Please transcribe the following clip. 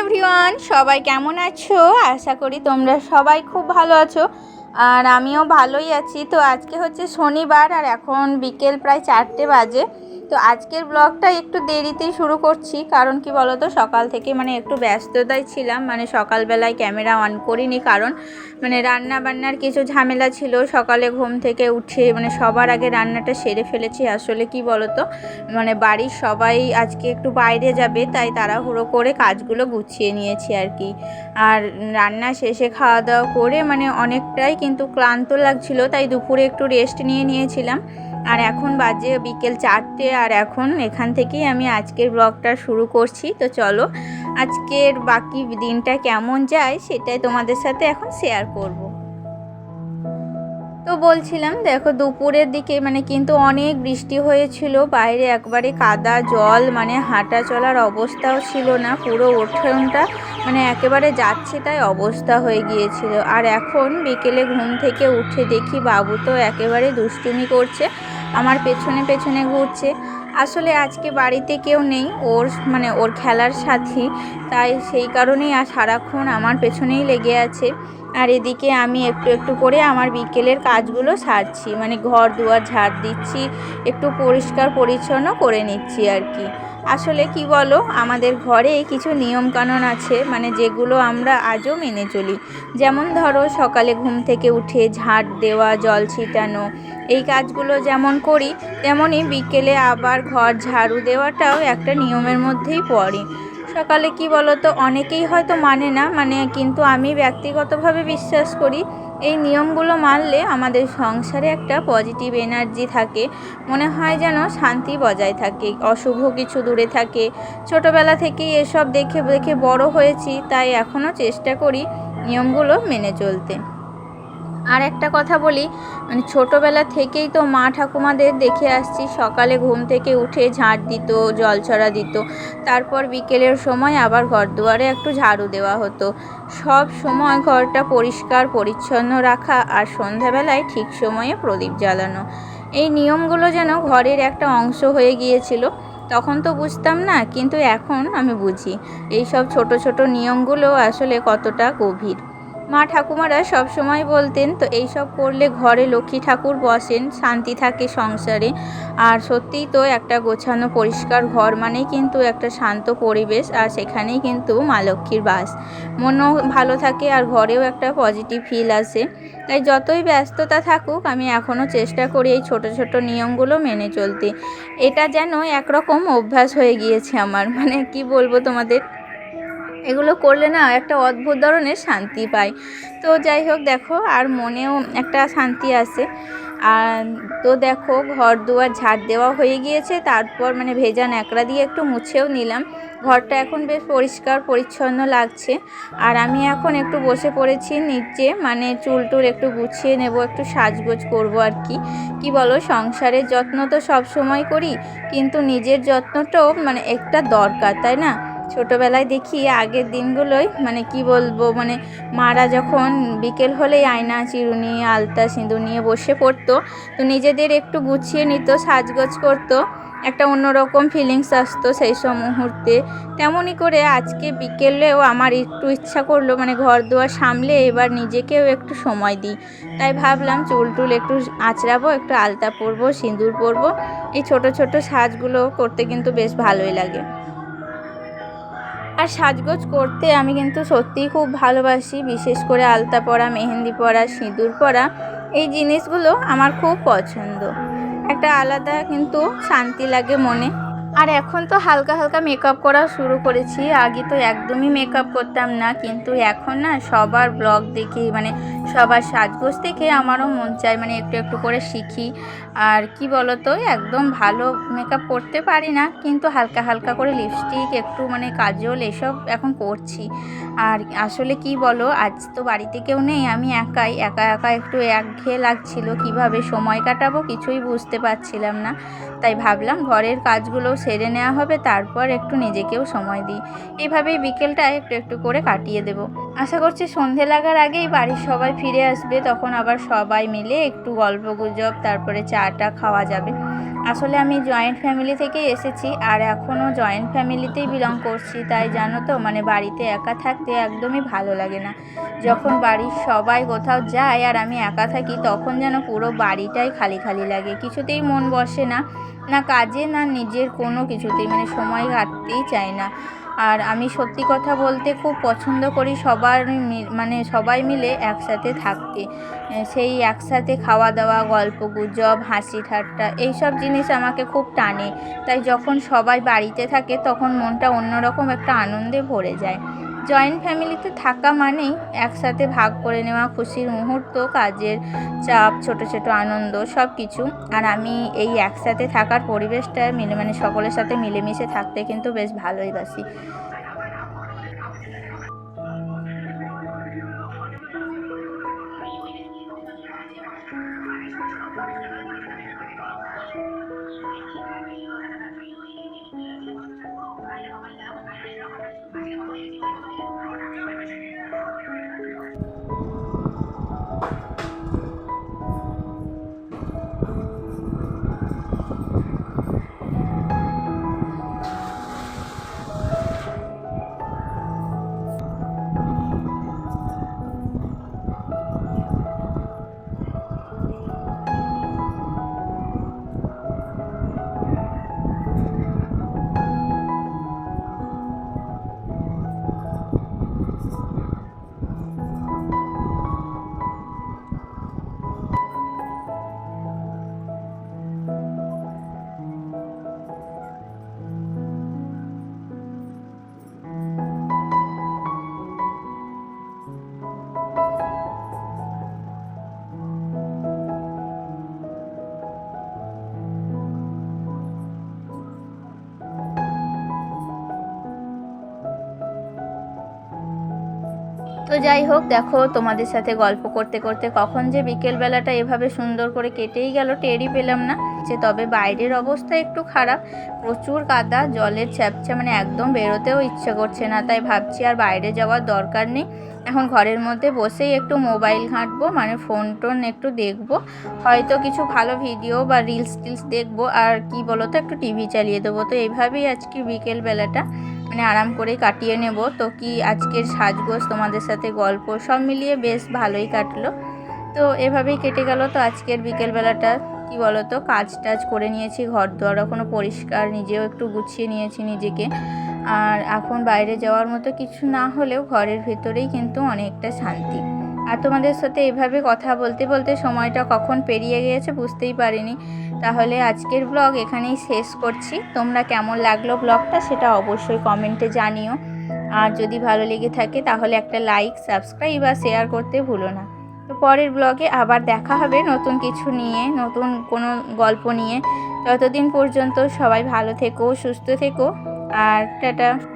Everyone সবাই কেমন আছো? আশা করি তোমরা সবাই খুব ভালো আছো। আর আমিও ভালোই আছি। তো আজকে হচ্ছে শনিবার আর এখন বিকেল প্রায় চারটে বাজে। তো আজকের ব্লগটা একটু দেরিতেই শুরু করছি, কারণ কি বলতো, সকাল থেকে মানে একটু ব্যস্ততায় ছিলাম মানে সকালবেলায় ক্যামেরা অন করিনি, কারণ মানে রান্না বান্নার কিছু ঝামেলা ছিল, সকালে ঘুম থেকে উঠে মানে সবার আগে রান্নাটা সেরে ফেলেছি, আসলে কি বলতো মানে বাড়ির সবাই আজকে একটু বাইরে যাবে, তাই তাড়াহুড়ো করে কাজগুলো গুছিয়ে নিয়েছি আর কি। আর রান্না শেষে খাওয়া দাওয়া করে মানে অনেকটাই কিন্তু ক্লান্ত লাগছিল, তাই দুপুরে একটু রেস্ট নিয়ে নিয়েছিলাম। আর এখন বাজে বিকেল চারটে আর এখন এখান থেকেই আমি আজকের ব্লগটা শুরু করছি তো চলো আজকের বাকি দিনটা কেমন যায় সেটাই তোমাদের সাথে এখন শেয়ার করব। তো বলছিলাম, দেখো দুপুরের দিকে মানে কিন্তু অনেক বৃষ্টি হয়েছিল, বাইরে একবারে কাদা জল মানে হাঁটা চলার অবস্থাও ছিল না, পুরো উঠোনটা মানে একেবারে যাচ্ছে তাই অবস্থা হয়ে গিয়েছিল। আর এখন বিকেলে ঘুম থেকে উঠে দেখি বাবু তো একেবারে দুষ্টুমি করছে, আমার পেছনে পেছনে ঘুরছে। আসলে আজকে বাড়িতে কেউ নেই, ওর মানে ওর খেলার সাথী। তাই সেই কারণেই আর সারাক্ষণ আমার পেছনেই লেগে আছে। আর এদিকে আমি একটু একটু করে আমার বিকেলের কাজগুলো সারছি। মানে ঘর দুয়ার ঝাড় দিচ্ছি, একটু পরিষ্কার পরিচ্ছন্ন করে নিচ্ছি আর কি। আসলে কি বলো, আমাদের ঘরে কিছু নিয়মকানুন আছে মানে যেগুলো আমরা আজও মেনে চলি। যেমন ধরো, সকালে ঘুম থেকে উঠে ঝাড় দেওয়া, জল ছিটানো, এই কাজগুলো যেমন করি তেমনই বিকেলে আবার ঘর ঝাড়ু দেওয়াটাও একটা নিয়মের মধ্যেই পড়ে। সকালে কি বলতো, অনেকেই হয়তো মানে না মানে কিন্তু আমি ব্যক্তিগতভাবে বিশ্বাস করি, এই নিয়মগুলো মানলে আমাদের সংসারে একটা পজিটিভ এনার্জি থাকে। মনে হয় যেন শান্তি বজায় থাকে, অশুভ কিছু দূরে থাকে। ছোটোবেলা থেকেই এসব দেখে দেখে বড় হয়েছি, তাই এখনও চেষ্টা করি নিয়মগুলো মেনে চলতে। আর একটা কথা বলি মানে ছোটোবেলা থেকেই তো মা ঠাকুমাদের দেখে আসছি, সকালে ঘুম থেকে উঠে ঝাঁট দিত, জল ছড়া দিত, তারপর বিকেলের সময় আবার ঘর দুয়ারে একটু ঝাড়ু দেওয়া হতো। সব সময় ঘরটা পরিষ্কার, পরিচ্ছন্ন রাখা আর সন্ধ্যাবেলায় ঠিক সময়ে প্রদীপ জ্বালানো। এই নিয়মগুলো যেন ঘরের একটা অংশ হয়ে গিয়েছিল, তখন তো বুঝতাম না, কিন্তু এখন আমি বুঝি। এই সব ছোট ছোট নিয়মগুলো আসলে কতটা গভীর। মা ঠাকুমারা সব সময় বলতেন, তো এই সব করলে ঘরে লক্ষ্মী ঠাকুর বসেন, শান্তি থাকে সংসারে। আর সত্যিই তো একটা গোছানো পরিষ্কার ঘর মানেই কিন্তু একটা শান্ত পরিবেশ, আর সেখানেই কিন্তু মা লক্ষ্মীর বাস। মনও ভালো থাকে আর ঘরেও একটা পজিটিভ ফিল আসে। তাই যতই ব্যস্ততা থাকুক, আমি এখনও চেষ্টা করি এই ছোট ছোট নিয়মগুলো মেনে চলতে। এটা যেন একরকম অভ্যাস হয়ে গিয়েছে আমার। মানে কি বলব তোমাদের? এগুলো করলে না একটা অদ্ভুত ধরনের শান্তি পাই। তো যাই হোক, দেখো, আর মনেও একটা শান্তি আসে আর তো দেখো ঘর দুয়ার ঝাড় দেওয়া হয়ে গিয়েছে। তারপর মানে ভেজা ন্যাকড়া দিয়ে একটু মুছেও নিলাম। ঘরটা এখন বেশ পরিষ্কার, পরিচ্ছন্ন লাগছে। আর আমি এখন একটু বসে পড়েছি নিচে। মানে চুল টুল একটু গুছিয়ে নেব, একটু সাজগোজ করব আর কি। কি বলো, সংসারের যত্ন তো সব সময় করি, কিন্তু নিজের যত্নটাও মানে একটা দরকার, তাই না? ছোটোবেলায় দেখি আগের দিনগুলোই মানে কি বলব মানে মারা যখন বিকেল হলেই আয়না, চিরুনি, আলতা, সিঁদুর নিয়ে বসে পড়তো, তো নিজেদের একটু গুছিয়ে নিত, সাজগোজ করতো, একটা অন্যরকম ফিলিংস আসতো সেই সব মুহূর্তে। তেমনই করে আজকে বিকেলেও আমার একটু ইচ্ছা করল মানে ঘর দুয়ার সামলে এবার নিজেকেও একটু সময় দিই। তাই ভাবলাম চুল টুল একটু আঁচড়াবো, একটু আলতা পরবো, সিঁদুর পরবো। এই ছোট ছোট সাজগুলো করতে কিন্তু বেশ ভালোই লাগে। আর সাজগোজ করতে আমি কিন্তু সত্যিই খুব ভালোবাসি, বিশেষ করে আলতা পরা, মেহেন্দি পরা, সিঁদুর পরা। এই জিনিসগুলো আমার খুব পছন্দ। একটা আলাদা কিন্তু শান্তি লাগে মনে। আর এখন তো হালকা হালকা মেকআপ করা শুরু করেছি। আগে তো একদমই মেকআপ করতাম না, কিন্তু এখন না সবার ব্লগ দেখি মানে সবার সাজগোজ দেখে আমারও মন চায় মানে একটু একটু করে শিখি। আর কি বলতো, একদম ভালো মেকআপ করতে পারি না, কিন্তু হালকা হালকা করে লিপস্টিক একটু মানে কাজল এসব এখন করছি। আর আসলে কি বলো, আজ তো বাড়িতে কেউ নেই, আমি একাই, একা একা একটু একঘেয়ে লাগছিল, কীভাবে সময় কাটাবো কিছুই বুঝতে পারছিলাম না। তাই ভাবলাম ঘরের কাজগুলো সেরে নেওয়া হবে, তারপর একটু নিজেকেও সময় দিই। এইভাবেই বিকেলটা একটু একটু করে কাটিয়ে দেব। আশা করছি সন্ধে লাগার আগেই বাড়ির সবাই ফিরে আসবে, তখন আবার সবাই মিলে একটু গল্প গুজব, তারপরে চাটা খাওয়া যাবে। আসলে আমি জয়েন্ট ফ্যামিলি থেকেই এসেছি, আর এখনও জয়েন্ট ফ্যামিলিতেই বিলং করছি, তাই জানো তো মানে বাড়িতে একা থাকতে একদমই ভালো লাগে না। যখন বাড়ির সবাই কোথাও যায় আর আমি একা থাকি, তখন যেন পুরো বাড়িটাই খালি খালি লাগে, কিছুতেই মন বসে না। না কাজে, না নিজের কোনো কিছুতেই। মানে সময় কাটতেই চায় না। আর আমি সত্যি কথা বলতে খুব পছন্দ করি সবার মানে সবাই মিলে একসাথে থাকতে। সেই একসাথে খাওয়া দাওয়া গল্প গুজব হাসি ঠাট্টা এইসব জিনিস আমাকে খুব টানে। তাই যখন সবাই বাড়িতে থাকে তখন মনটা অন্যরকম একটা আনন্দে ভরে যায়। জয়েন্ট ফ্যামিলিতে থাকা মানেই একসাথে ভাগ করে নেওয়া, খুশির মুহূর্ত, কাজের চাপ, ছোট ছোট আনন্দ সব কিছু আর আমি এই একসাথে থাকার পরিবেশটা মিলে মানে সকলের সাথে মিলেমিশে থাকতে কিন্তু বেশ ভালোই বাসি। তো যাই হোক, দেখো তোমাদের সাথে গল্প করতে করতে কখন যে বিকেলবেলাটা এভাবে সুন্দর করে কেটেই গেল, টেরই পেলাম না। যে তবে বাইরের অবস্থা একটু খারাপ, প্রচুর কাদা, জলের ছ্যাপচা মানে একদম বেরোতেও ইচ্ছে করছে না, তাই ভাবছি আর বাইরে যাওয়ার দরকার নেই। এখন ঘরের মধ্যে বসেই একটু মোবাইল ঘাঁটবো মানে ফোন টোন একটু দেখব, হয়তো কিছু ভালো ভিডিও বা রিলস টিলস দেখব, আর কি বলো তো একটু টিভি চালিয়ে দেবো। তো এইভাবেই আজকে বিকেলবেলাটা। মানে আরাম করে কাটিয়ে নেব। তো কি আজকের সাজগোজ তোমাদের সাথে গল্প সব মিলিয়ে বেশ ভালোই কাটলো। তো এভাবেই কেটে গেল। তো আজকের বিকেলবেলাটা কি বলো তো কাজ টাজ করে নিয়েছি ঘর দোয়ার এখনও পরিষ্কার, নিজেও একটু গুছিয়ে নিয়েছি নিজেকে। আর এখন বাইরে যাওয়ার মতো কিছু না হলেও ঘরের ভেতরেই কিন্তু অনেকটা শান্তি। আর তোমাদের সাথে এভাবে কথা বলতে বলতে সময়টা কখন পেরিয়ে গিয়েছে বুঝতেই পারিনি। তাহলে আজকের ব্লগ এখানেই শেষ করছি। তোমরা কেমন লাগল ব্লগটা সেটা অবশ্যই কমেন্টে জানিও। আর যদি ভালো লেগে থাকে তাহলে একটা লাইক সাবস্ক্রাইব আর শেয়ার করতে ভুলো না। তো পরের ব্লগে আবার দেখা হবে নতুন কিছু নিয়ে, নতুন কোনো গল্প নিয়ে। ততদিন পর্যন্ত সবাই ভালো থেকো, সুস্থ থেকো। আর টাটা।